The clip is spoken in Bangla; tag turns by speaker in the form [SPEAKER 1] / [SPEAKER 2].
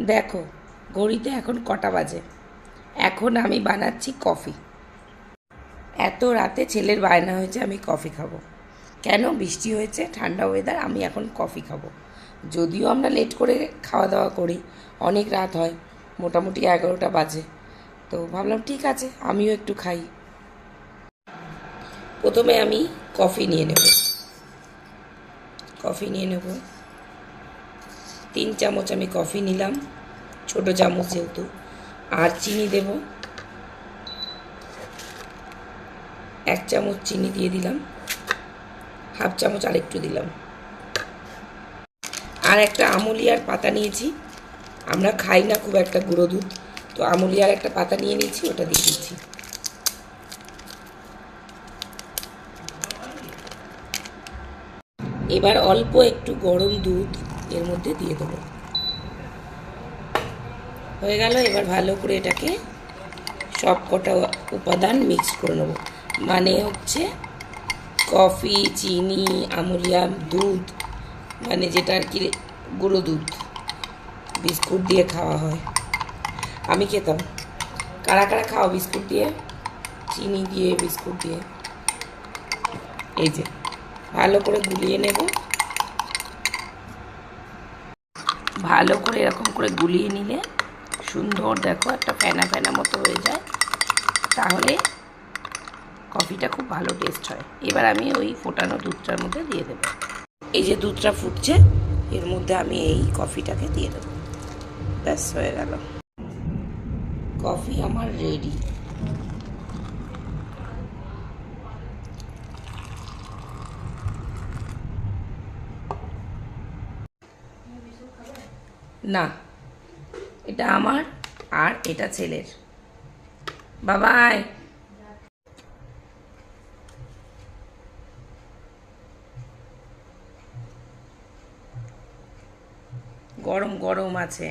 [SPEAKER 1] দেখো, ঘড়িতে এখন কটা বাজে? এখন আমি বানাচ্ছি কফি। এত রাতে ছেলের বায়না হয়েছে আমি কফি খাব। কেন? বৃষ্টি হয়েছে, ঠান্ডা ওয়েদার আমি এখন কফি খাব। যদিও আমরা লেট করে খাওয়া দাওয়া করি, অনেক রাত হয়, মোটামুটি এগারোটা বাজে। তো ভাবলাম ঠিক আছে, আমিও একটু খাই। প্রথমে আমি কফি নিয়ে নেব। কফি নিয়ে নেব। তিন চামচ আমি কফি নিলাম, ছোট চামচ যেহেতু। আর চিনি দেব। এক চামচ চিনি দিয়ে দিলাম। হাফ চামচ আরেকটু দিলাম। আর একটা আমুলিয়ার পাতা নিয়েছি। আমরা খাই না খুব একটা গুঁড়ো দুধ, তো আমুলিয়ার একটা পাতা নিয়ে নিয়েছি, ওটা দিয়ে দিচ্ছি। এবার অল্প একটু গরম দুধ। এর মধ্যে দিয়ে দেবো। হয়ে গেল, এবার ভালো করে এটাকে সব কটা উপাদান মিক্স করে নেব। মানে হচ্ছে কফি চিনি আমুলিয়াম দুধ মানে যেটা আর কি গুঁড়ো দুধ, বিস্কুট দিয়ে খাওয়া হয়। আমি খেতাম। কারা কারা খাওয়া বিস্কুট দিয়ে? চিনি দিয়ে, বিস্কুট দিয়ে। এই যে, ভালো করে গুলিয়ে নেব। ভালো করে এরকম করে গুলিয়ে নিলে সুন্দর, দেখো, একটা ফেনা ফেনা মতো হয়ে যায়। তাহলে কফিটা খুব ভালো টেস্ট হয়। এবার আমি ওই ফোটানো দুধটার মধ্যে দিয়ে দেবো। এই যে দুধটা ফুটছে, এর মধ্যে আমি এই কফিটাকে দিয়ে দেবো। ব্যাস, হয়ে গেল। কফি আমার রেডি না এটা আমার আর এটা ছেলের। বাবাই। গরম গরম আছে।